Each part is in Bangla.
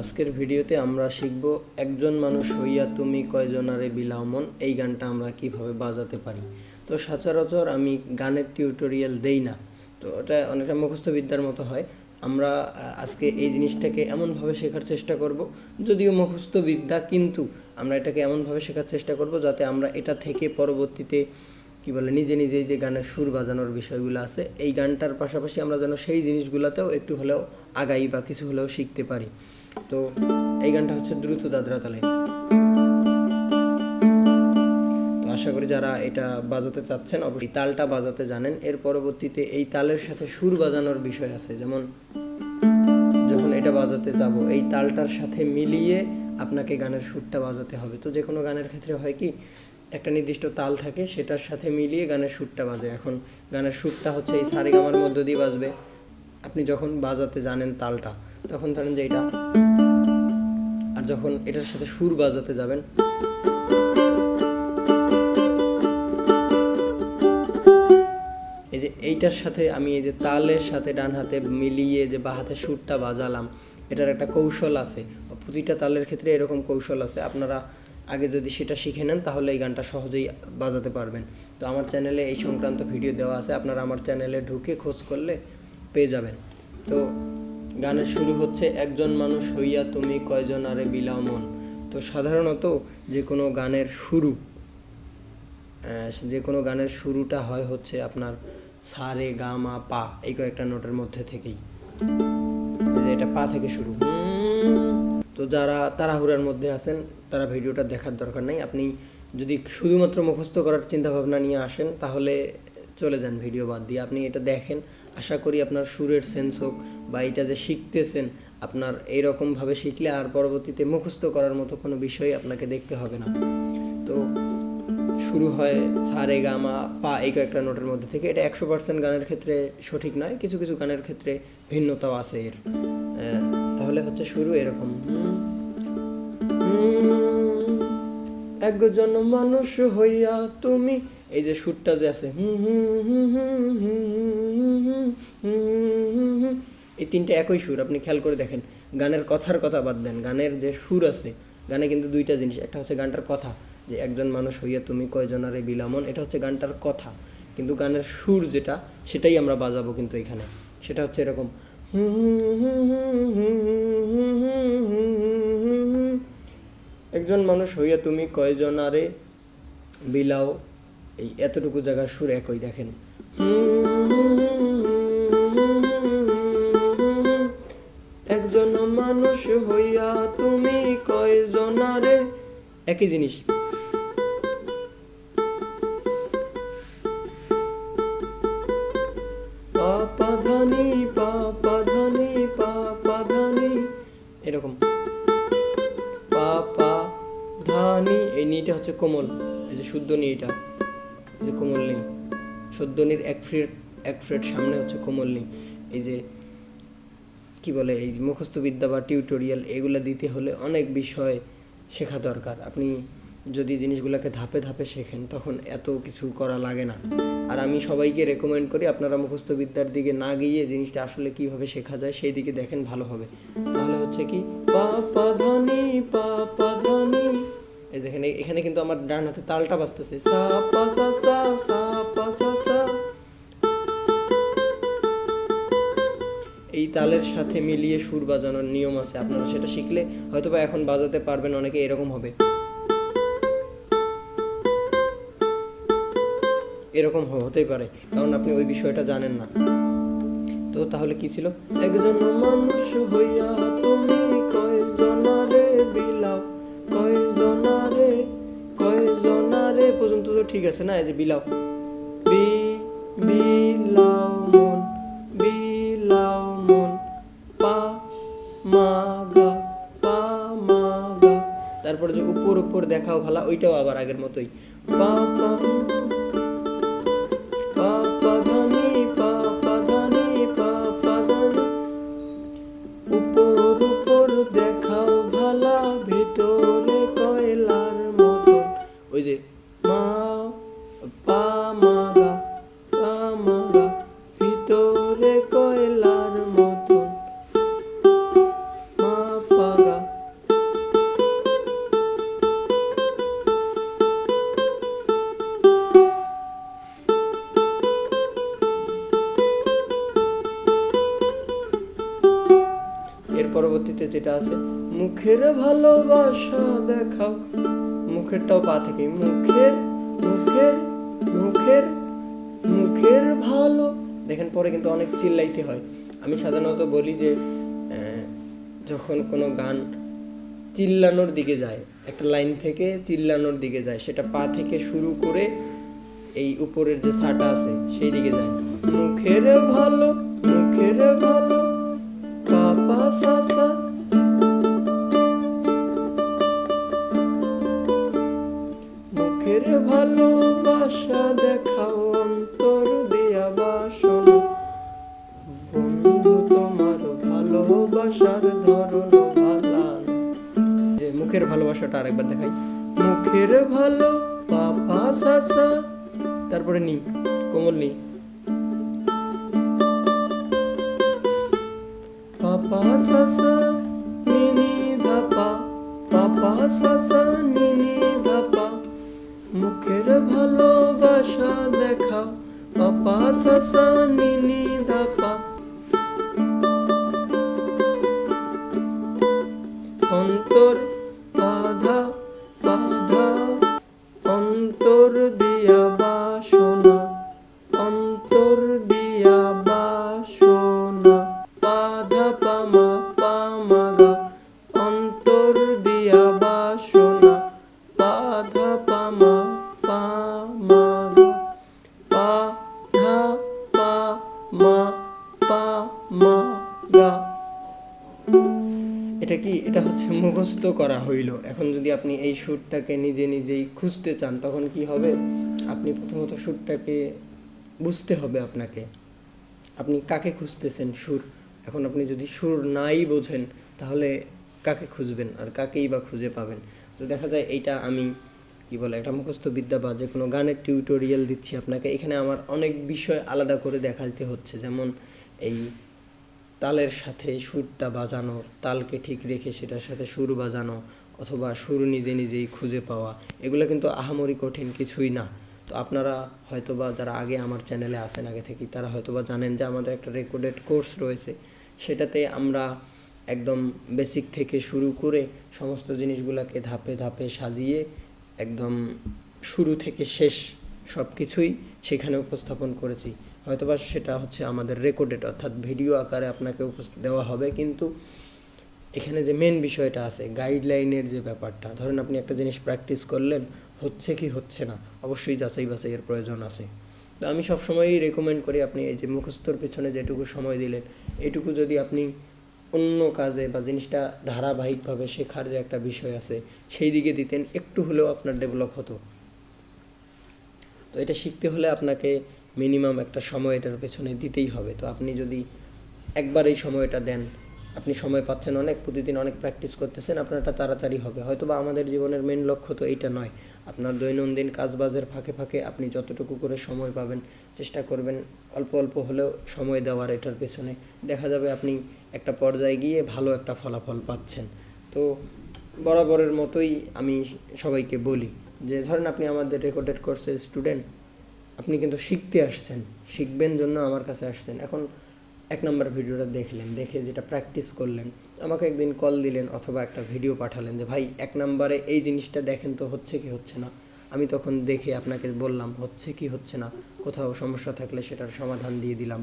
আজকের ভিডিওতে আমরা শিখব একজন মানুষ হইয়া তুমি কয়জনারে বিলাও মন এই গানটা আমরা কীভাবে বাজাতে পারি। তো সচরাচর আমি গানের টিউটোরিয়াল দেই না, তো ওটা অনেকটা মুখস্থ বিদ্যার মতো হয়। আমরা আজকে এই জিনিসটাকে এমনভাবে শেখার চেষ্টা করব, যদিও মুখস্থ বিদ্যা কিন্তু আমরা এটাকে এমনভাবে শেখার চেষ্টা করব যাতে আমরা এটা থেকে পরবর্তীতে, কি বলে, নিজে নিজেই যে গানের সুর বাজানোর বিষয়গুলো আছে, এই গানটার পাশাপাশি আমরা যেন সেই জিনিসগুলোতেও একটু হলেও আগাই বা কিছু হলেও শিখতে পারি। তো এই গানটা হচ্ছে দ্রুত দাদরা তালে। তো আশা করি যারা এটা বাজাতে চাচ্ছেন, অবশ্যই তালটা বাজাতে জানেন। এর পরবর্তীতে এই তালের সাথে সুর বাজানোর বিষয় আছে। যেমন, যখন এটা বাজাতে যাব, এই তালটার সাথে মিলিয়ে আপনাকে গানের সুরটা বাজাতে হবে। তো যে কোনো গানের ক্ষেত্রে হয় কি, একটা নির্দিষ্ট তাল থাকে, সেটার সাথে মিলিয়ে গানের সুরটা বাজে। এখন গানের সুরটা হচ্ছে এই সারেগামার মধ্য দিয়ে বাজবে। আপনি যখন বাজাতে জানেন তালটা, তখন ধরেন যে এটা যখন এটার সাথে সুর বাজাতে যাবেন, এই যে এইটার সাথে আমি এই যে তালের সাথে ডান হাতে মিলিয়ে যে বা হাতে সুরটা বাজালাম, এটার একটা কৌশল আছে। প্রতিটা তালের ক্ষেত্রে এরকম কৌশল আছে। আপনারা আগে যদি সেটা শিখে নেন, তাহলে এই গানটা সহজেই বাজাতে পারবেন। তো আমার চ্যানেলে এই সংক্রান্ত ভিডিও দেওয়া আছে। আপনারা আমার চ্যানেলে ঢুকে খোঁজ করলে পেয়ে যাবেন। তো গানের শুরু হচ্ছে, একজন মানুষ হইয়া তুমি কয়জন আরে বিলাও মন। তো সাধারণত যে কোনো গানের শুরু যে কোনো গানের শুরুটা হয় হচ্ছে আপনার সা, রে, গা, মা, পা, এই কয়েকটা নোটের মধ্যে থেকেই। এটা পা থেকে শুরু। তো যারা তাড়াহুড়ার মধ্যে আছেন, তারা ভিডিওটা দেখার দরকার নেই। আপনি যদি শুধুমাত্র মুখস্থ করার চিন্তা ভাবনা নিয়ে আসেন, তাহলে চলে যান, ভিডিও বাদ দিয়ে। আপনি এটা দেখেন আশা করি আপনার সুরের সেন্স হোক বা এটা যে শিখতেছেন, আপনার এইরকমভাবে শিখলে আর পরবর্তীতে মুখস্থ করার মতো কোনো বিষয় আপনাকে দেখতে হবে না। তো শুরু হয় সা রে গামা পা এই কয়েকটা নোটের মধ্যে থেকে। এটা একশো পার্সেন্ট গানের ক্ষেত্রে সঠিক নয়, কিছু কিছু গানের ক্ষেত্রে ভিন্নতাও আছে এর। তাহলে হচ্ছে শুরু এরকম। একজন মানুষ হইয়া তুমি, এই যে সুরটা যে আছে হুম হুম হুম হুম হুম এই তিনটে একই সুর, আপনি খেয়াল করে দেখেন। গানের কথার কথা বাদ দেন, গানের যে সুর আছে, গানে কিন্তু দুইটা জিনিস, একটা হচ্ছে গানটার কথা, যে একজন মানুষ হইয়া তুমি কয়জনারে বিলামন, এটা হচ্ছে গানটার কথা। কিন্তু গানের সুর যেটা, সেটাই আমরা বাজাবো কিন্তু এখানে। সেটা হচ্ছে এরকম, একজন মানুষ হইয়া তুমি কয়জনারে বিলাও, এই এতটুকু জায়গার সুর একই, দেখেন। একজন হইয়া তুমি কয়জনারে? একই জিনিস। ধানি এই নিটা হচ্ছে কোমল, এই যে শুদ্ধ নি এটা এই যে কোমল নি শুদ্ধ নির এক ফ্রেট এক ফ্রেট সামনে হচ্ছে কোমল নি এই যে কি বলে, এই মুখস্থ বিদ্যা বা টিউটোরিয়াল এগুলো দিতে হলে অনেক বিষয় শেখা দরকার। আপনি যদি জিনিসগুলোকে ধাপে ধাপে শেখেন, তখন এত কিছু করা লাগে না। আর আমি সবাইকে রেকমেন্ড করি, আপনারা মুখস্থ বিদ্যার দিকে না গিয়ে জিনিসটা আসলে কীভাবে শেখা যায়, সেই দিকে দেখেন, ভালো হবে। তাহলে হচ্ছে কি দেখেন, এখানে কিন্তু আমার ডান হাতে তালটা বাজতেছে। সা, পা, সা সা সা, পা, সা সা। এই তালের সাথে মিলিয়ে সুর বাজানোর নিয়ম আছে। আপনারা সেটা শিখলে হয়তো বা এখন বাজাতে পারবেন, অনেকে এরকম হবে। এরকম হতেই পারে, কারণ আপনি ওই বিষয়টা জানেন না। তো তাহলে কি ছিল? একজন মানুষ হইয়া তুমি কয়জনারে বিলাও? কয়জনারে কয়জনারে পর্যন্ত তো ঠিক আছে না? এই যে বিলাও। বি, বিলাও। ওইটাও আবার আগের মতোই। পা পা পা উপর উপর দেখাও ভালা ভিতরে। মুখেরটাও পা থেকে। মুখের মুখের মুখের মুখের ভালো। দেখেন, পরে কিন্তু অনেক চিল্লাইতে হয়। আমি সাধারণত বলি যে যখন কোনো গান চিল্লানোর দিকে যায়, একটা লাইন থেকে চিল্লানোর দিকে যায়, সেটা পা থেকে শুরু করে এই উপরের যে সাটা আছে, সেই দিকে যায়। মুখের ভালো মুখের ভালো পাপা সাসা মুখের ভালোবাসা দেখাও অন্তর দিয়া বাসনা। বন্ধু, তোমার ভালোবাসার ধরন ভালান যে মুখের ভালোবাসাটা আরেকবার দেখাই। মুখের ভালো পাপা সাসা। তারপরে নি কোমল নি পাপা সাসা, নিনি ধাপা পাপা সাসা, নিনি পাপা সাসা নিনি ধাপা অন্তর পামা পামাগা এটা কি? এটা হচ্ছে মুখস্থ করা হইল। এখন যদি আপনি এই সুরটাকে নিজে নিজেই খুঁজতে চান, তখন কি হবে? আপনি প্রথমত সুরটাকে বুঝতে হবে আপনাকে। আপনি কাকে খুঁজতেছেন সুর? এখন আপনি যদি সুর নাই বোঝেন, তাহলে কাকে খুঁজবেন? আর কাকেই বা খুঁজে পাবেন? তো দেখা যায় এইটা আমি কি বলে, একটা মুখস্থ বিদ্যা বা যে কোনো গানের টিউটোরিয়াল দিচ্ছি আপনাকে। এখানে আমার অনেক বিষয় আলাদা করে দেখাইতে হচ্ছে, যেমন এই তালের সাথে সুরটা বাজানো, তালকে ঠিক রেখে সেটার সাথে সুর বাজানো, অথবা সুর নিজে নিজেই খুঁজে পাওয়া, এগুলো কিন্তু আহামরি কঠিন কিছুই না। তো আপনারা হয়তোবা যারা আগে আমার চ্যানেলে আসেন আগে থেকেই তারা হয়তোবা জানেন যে আমাদের একটা রেকর্ডেড কোর্স রয়েছে। সেটাতে আমরা একদম বেসিক থেকে শুরু করে সমস্ত জিনিসগুলোকে ধাপে ধাপে সাজিয়ে একদম শুরু থেকে শেষ সব কিছুই সেখানে উপস্থাপন করেছি। হয়তোবা সেটা হচ্ছে আমাদের রেকর্ডেড অর্থাৎ ভিডিও আকারে আপনাকে দেওয়া হবে। কিন্তু এখানে যে মেন বিষয়টা আছে গাইডলাইনের যে ব্যাপারটা, ধরেন আপনি একটা জিনিস প্র্যাকটিস করলেন, হচ্ছে কি হচ্ছে না? অবশ্যই যাচাই বাছাইয়ের প্রয়োজন আছে। তো আমি সবসময়ই রেকমেন্ড করি আপনি এই যে মুখস্থর পেছনে যেটুকু সময় দিলেন, এটুকু যদি আপনি অন্য কাজে বা জিনিসটা ধারাবাহিকভাবে শেখার যে একটা বিষয় আছে, সেই দিকে দিতেন, একটু হলেও আপনার ডেভেলপ হতো। তো এটা শিখতে হলে আপনাকে মিনিমাম একটা সময় এটার পেছনে দিতেই হবে। তো আপনি যদি একবার এই সময়টা দেন আপনি সময় পাচ্ছেন, অনেক প্রতিদিন অনেক প্র্যাকটিস করতেছেন, আপনারটা তাড়াতাড়ি হবে। হয়তো বা আমাদের জীবনের মেন লক্ষ্য তো এইটা নয়। আপনার দৈনন্দিন কাজবাজের ফাঁকে ফাঁকে আপনি যতটুকু করে সময় পাবেন, চেষ্টা করবেন, অল্প অল্প হলেও সময় দেওয়ার এটার পেছনে। দেখা যাবে আপনি একটা পর্যায়ে গিয়ে ভালো একটা ফলাফল পাচ্ছেন। তো বরাবরের মতোই আমি সবাইকে বলি যে, ধরেন আপনি আমাদের রেকর্ডেড কোর্সের স্টুডেন্ট আপনি কিন্তু শিখতে আসছেন, শিখবেন জন্য আমার কাছে আসছেন। এখন এক নম্বর ভিডিওটা দেখলেন, দেখে যেটা প্র্যাকটিস করলেন, আমাকে একদিন কল দিলেন অথবা একটা ভিডিও পাঠালেন যে, ভাই, এক নম্বরে এই জিনিসটা দেখেন তো হচ্ছে কি হচ্ছে না? আমি তখন দেখে আপনাকে বললাম, হচ্ছে কি হচ্ছে না? কোথাও সমস্যা থাকলে সেটার সমাধান দিয়ে দিলাম।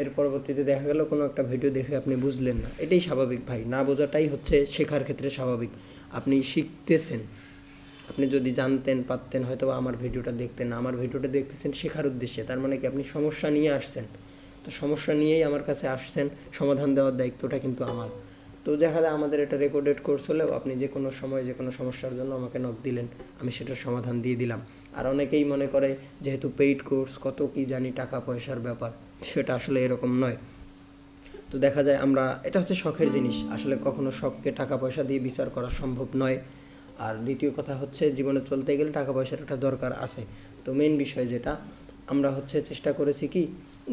এর পরবর্তীতে দেখা গেল, কোনো একটা ভিডিও দেখে আপনি বুঝলেন না। এটাই স্বাভাবিক, ভাই। না বোঝাটাই হচ্ছে শেখার ক্ষেত্রে স্বাভাবিক। আপনি শিখতেছেন। আপনি যদি জানতেন, পারতেন হয়তো আমার ভিডিওটা দেখতেন আমার ভিডিওটা দেখতেছেন শেখার উদ্দেশ্যে। তার মানে কি আপনি সমস্যা নিয়ে আসছেন? তো সমস্যা নিয়েই আমার কাছে আসছেন, সমাধান দেওয়ার দায়িত্বটা কিন্তু আমার। তো দেখা যায় আমাদের এটা রেকর্ডেড কোর্স হলেও আপনি যে কোনো সময় যে কোনো সমস্যার জন্য আমাকে নক দিলেন, আমি সেটার সমাধান দিয়ে দিলাম। আর অনেকেই মনে করে যেহেতু পেইড কোর্স কত কি জানি টাকা পয়সার ব্যাপার, সেটা আসলে এরকম নয়। তো দেখা যায় আমরা, এটা হচ্ছে শখের জিনিস, আসলে কখনো শখকে টাকা পয়সা দিয়ে বিচার করা সম্ভব নয়। আর দ্বিতীয় কথা হচ্ছে, জীবনে চলতে গেলে টাকা পয়সার একটা দরকার আছে। তো মেন বিষয় যেটা আমরা হচ্ছে চেষ্টা করেছি কি,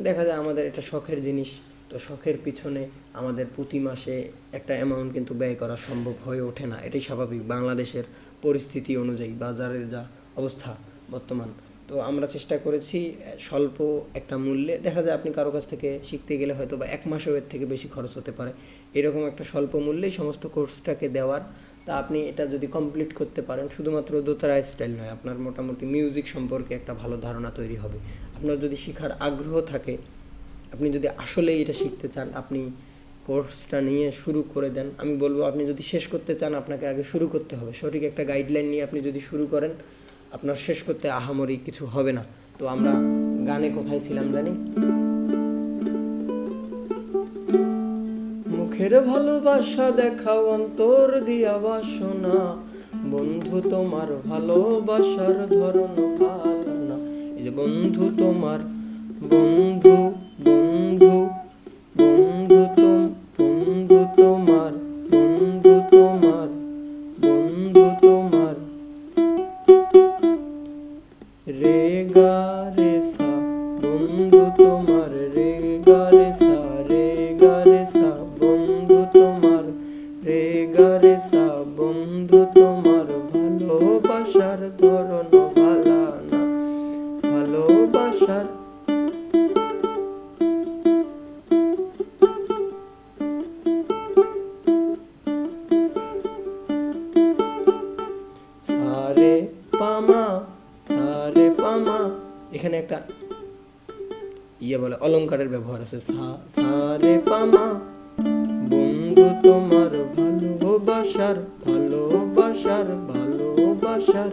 দেখা যায় আমাদের এটা শখের জিনিস, তো শখের পিছনে আমাদের প্রতি মাসে একটা অ্যামাউন্ট কিন্তু ব্যয় করা সম্ভব হয়ে ওঠে না। এটাই স্বাভাবিক। বাংলাদেশের পরিস্থিতি অনুযায়ী বাজারের যা অবস্থা বর্তমান তো আমরা চেষ্টা করেছি, স্বল্প একটা মূল্যে। দেখা যায় আপনি কারও কাছ থেকে শিখতে গেলে হয়তো বা এক মাসেও এর থেকে বেশি খরচ হতে পারে। এরকম একটা স্বল্প মূল্যেই সমস্ত কোর্সটাকে দেওয়ার। তা আপনি এটা যদি কমপ্লিট করতে পারেন, শুধুমাত্র দোতারা স্টাইল নয়, আপনার মোটামুটি মিউজিক সম্পর্কে একটা ভালো ধারণা তৈরি হবে। আপনার যদি শেখার আগ্রহ থাকে, আপনি যদি আসলেই এটা শিখতে চান, আপনি কোর্সটা নিয়ে শুরু করে দেন। আমি বলব, আপনি যদি শেষ করতে চান, আপনাকে আগে শুরু করতে হবে। সঠিক একটা গাইডলাইন নিয়ে আপনি যদি শুরু করেন আপনার শেষ করতে আহামরি কিছু হবে না। তো আমরা গানে কোথায় ছিলাম জানি? মুখের ভালোবাসা দেখাও, অন্তর দিয়া বাসনা। বন্ধু, তোমার ভালোবাসার ধরন ভালো না এই যে বন্ধু, তোমার বন্ধু বন্ধু। বলে ব্যবহার আছে। বন্ধু তোমার ভালোবাসার ভালোবাসার ভালোবাসার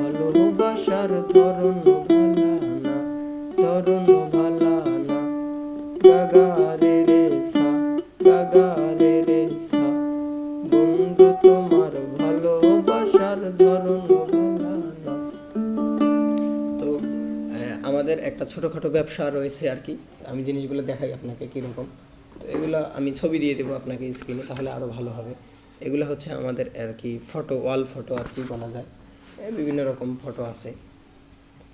ভালোবাসার ধরন ভালানা ধরন ভালানা। গাগা ছোটোখাটো ব্যবসা রয়েছে আর কি। আমি জিনিসগুলো দেখাই আপনাকে কীরকম। তো এগুলো আমি ছবি দিয়ে দেবো আপনাকে স্ক্রিনে তাহলে আরও ভালো হবে। এগুলো হচ্ছে আমাদের আর কি ফটো ওয়াল ফটো আর কি বলা যায়। বিভিন্ন রকম ফটো আছে।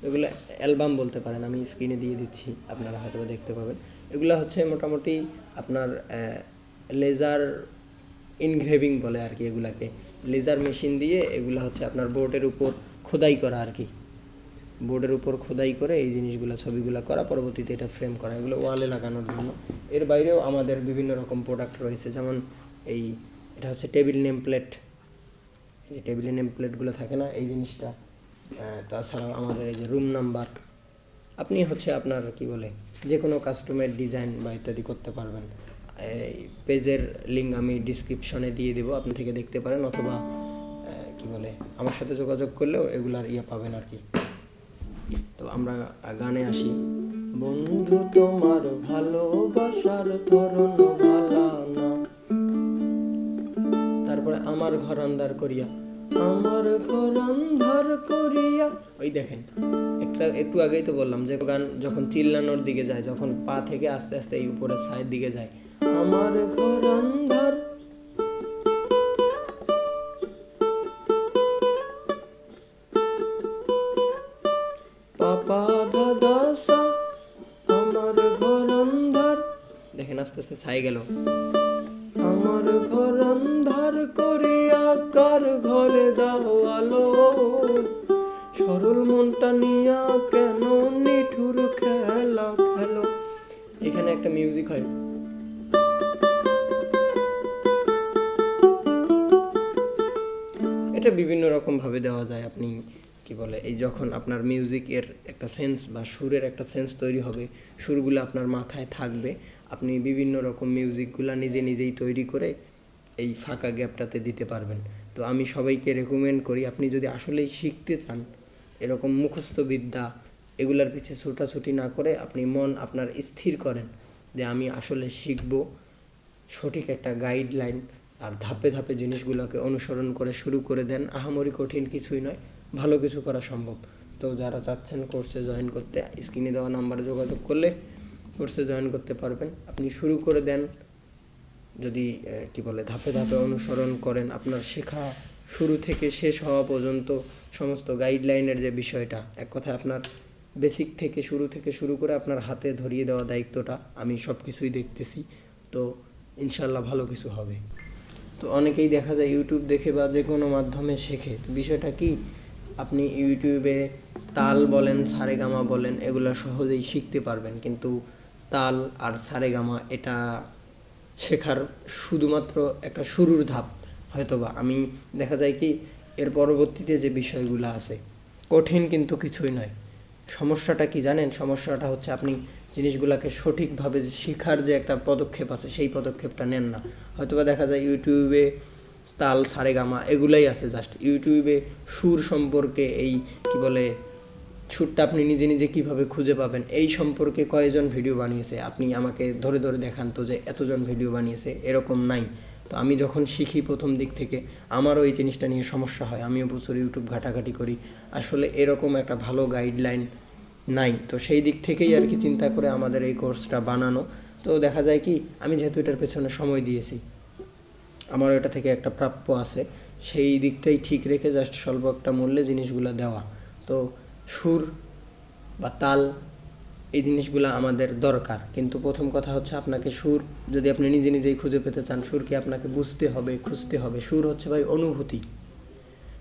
এগুলো অ্যালবাম বলতে পারেন, আমি স্ক্রিনে দিয়ে দিচ্ছি, আপনারা হয়তো দেখতে পাবেন। এগুলো হচ্ছে মোটামুটি আপনার লেজার ইনগ্রেভিং বলে আর কি এগুলাকে। লেজার মেশিন দিয়ে এগুলো হচ্ছে আপনার বোর্ডের উপর খোদাই করা আর কি। বোর্ডের উপর খোদাই করে এই জিনিসগুলো, ছবিগুলো করা, পরবর্তীতে এটা ফ্রেম করা, এগুলো ওয়ালে লাগানোর জন্য। এর বাইরেও আমাদের বিভিন্ন রকম প্রোডাক্ট রয়েছে, যেমন এই, এটা হচ্ছে টেবিল নেম প্লেট এই যে টেবিল নেম প্লেটগুলো থাকে না, এই জিনিসটা তাছাড়াও আমাদের এই যে রুম নাম্বার আপনি হচ্ছে আপনার, কি বলে যে কোনো কাস্টমার ডিজাইন বা ইত্যাদি করতে পারবেন। এই পেজের লিঙ্ক আমি ডিসক্রিপশনে দিয়ে দেবো, আপনি থেকে দেখতে পারেন, অথবা কি বলে, আমার সাথে যোগাযোগ করলেও এগুলার ইয়ে পাবেন আর কি। তো আমরা গানে আসি। বন্ধু তোমার ভালোবাসার ধরন ভালা না। তারপরে আমার ঘর আন্ধার করিয়া। আমার ঘর আন্ধার করিয়া। ওই দেখেন একটা একটু আগেই তো বললাম যে গান যখন চিল্লানোর দিকে যায় যখন পা থেকে আস্তে আস্তে এই উপরের সাইড দিকে যায়। আমার ঘর আন্ধার আস্তে ছাই গেল। আমার ঘর আন্ধার করিয়া কার ঘরে দাও আলো। সরল মনটা নিয়া কেন নিঠুর খেলা খেলো? এখানে একটা মিউজিক হয়। এটা বিভিন্ন রকম ভাবে দেওয়া যায়, আপনি কি বলে, এই যখন আপনার মিউজিকের একটা সেন্স বা সুরের একটা সেন্স তৈরি হবে, সুরগুলো আপনার মাথায় থাকবে আপনি বিভিন্ন রকম মিউজিকগুলো নিজে নিজেই তৈরি করে এই ফাঁকা গ্যাপটাতে দিতে পারবেন। তো আমি সবাইকে রেকমেন্ড করি, আপনি যদি আসলেই শিখতে চান এরকম মুখস্থ বিদ্যা এগুলার পিছে ছোটাছুটি না করে আপনি মন আপনার স্থির করেন যে আমি আসলে শিখব সঠিক একটা গাইডলাইন আর ধাপে ধাপে জিনিসগুলোকে অনুসরণ করে শুরু করে দেন। আহামরি কঠিন কিছুই নয়, ভালো কিছু করা সম্ভব। তো যারা চাচ্ছেন কোর্সে জয়েন করতে, স্ক্রিনে দেওয়া নাম্বারে যোগাযোগ করলে কোর্সে জয়েন করতে পারবেন। আপনি শুরু করে দেন, যদি কি বলে, ধাপে ধাপে অনুসরণ করেন, আপনার শেখা শুরু থেকে শেষ হওয়া পর্যন্ত সমস্ত গাইডলাইনের যে বিষয়টা, এক কথায় আপনার বেসিক থেকে শুরু থেকে শুরু করে আপনার হাতে ধরিয়ে দেওয়া দায়িত্বটা, আমি সব কিছুই দেখতেছি। তো ইনশাল্লাহ ভালো কিছু হবে। তো অনেকেই দেখা যায় ইউটিউব দেখে বা যে কোনো মাধ্যমে শেখে। বিষয়টা কি? আপনি ইউটিউবে তাল বলেন, সারেগামা বলেন, এগুলো সহজেই শিখতে পারবেন। কিন্তু তাল আর সারেগামা এটা শেখার শুধুমাত্র একটা শুরুর ধাপ। হয়তোবা আমি, দেখা যায় কি, এর পরবর্তীতে যে বিষয়গুলো আছে, কঠিন কিন্তু কিছুই নয়। সমস্যাটা কি জানেন? সমস্যাটা হচ্ছে আপনি জিনিসগুলোকে সঠিকভাবে শেখার যে একটা পদক্ষেপ আছে, সেই পদক্ষেপটা নেন না। হয়তোবা দেখা যায় ইউটিউবে তাল, সারেগামা এগুলাই আছে জাস্ট। ইউটিউবে সুর সম্পর্কে এই, কি বলে সুরটা আপনি নিজে নিজে কীভাবে খুঁজে পাবেন, এই সম্পর্কে কয়েকজন ভিডিও বানিয়েছে? আপনি আমাকে ধরে ধরে দেখান তো যে এতজন ভিডিও বানিয়েছে, এরকম নাই। তো আমি যখন শিখি প্রথম দিক থেকে, আমারও এই জিনিসটা নিয়ে সমস্যা হয়। আমিও প্রচুর ইউটিউব ঘাটাঘাটি করি। আসলে এরকম একটা ভালো গাইডলাইন নাই। তো সেই দিক থেকেই আর কি চিন্তা করে আমাদের এই কোর্সটা বানানো। তো দেখা যায় কি, আমি যেহেতু এটার পেছনে সময় দিয়েছি আমার এটা থেকে একটা প্রাপ্য আছে। সেই দিকটাই ঠিক রেখে জাস্ট স্বল্প একটা মূল্যে জিনিসগুলো দেওয়া। তো সুর বা তাল, এই জিনিসগুলো আমাদের দরকার। কিন্তু প্রথম কথা হচ্ছে আপনাকে সুর, যদি আপনি নিজে নিজেই খুঁজে পেতে চান, সুরকে আপনাকে বুঝতে হবে, খুঁজতে হবে। সুর হচ্ছে ভাই অনুভূতি।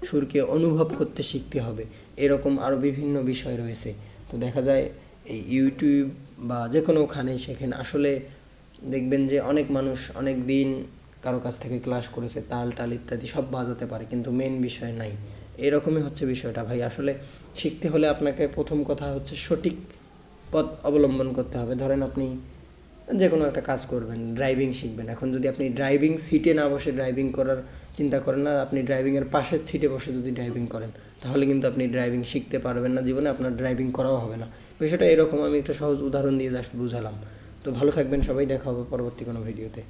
সুরকে অনুভব করতে শিখতে হবে। এরকম আরও বিভিন্ন বিষয় রয়েছে। তো দেখা যায় এই ইউটিউব বা যে কোনোখানেই শেখেন আসলে দেখবেন যে অনেক মানুষ অনেক দিন কারও কাছ থেকে ক্লাস করেছে, তাল টাল ইত্যাদি সব বাজাতে পারে, কিন্তু মেন বিষয় নাই। এরকমই হচ্ছে বিষয়টা ভাই। আসলে শিখতে হলে আপনাকে প্রথম কথা হচ্ছে সঠিক পথ অবলম্বন করতে হবে। ধরেন আপনি যে কোনো একটা কাজ করবেন ড্রাইভিং শিখবেন। এখন যদি আপনি ড্রাইভিং সিটে না বসে ড্রাইভিং করার চিন্তা করেন না, আপনি ড্রাইভিংয়ের পাশের সিটে বসে যদি ড্রাইভিং করেন, তাহলে কিন্তু আপনি ড্রাইভিং শিখতে পারবেন না জীবনে, আপনার ড্রাইভিং করাও হবে না। বিষয়টা এরকম, আমি একটা সহজ উদাহরণ দিয়ে জাস্ট বুঝালাম। তো ভালো থাকবেন সবাই, দেখা হবে পরবর্তী কোনো ভিডিওতে।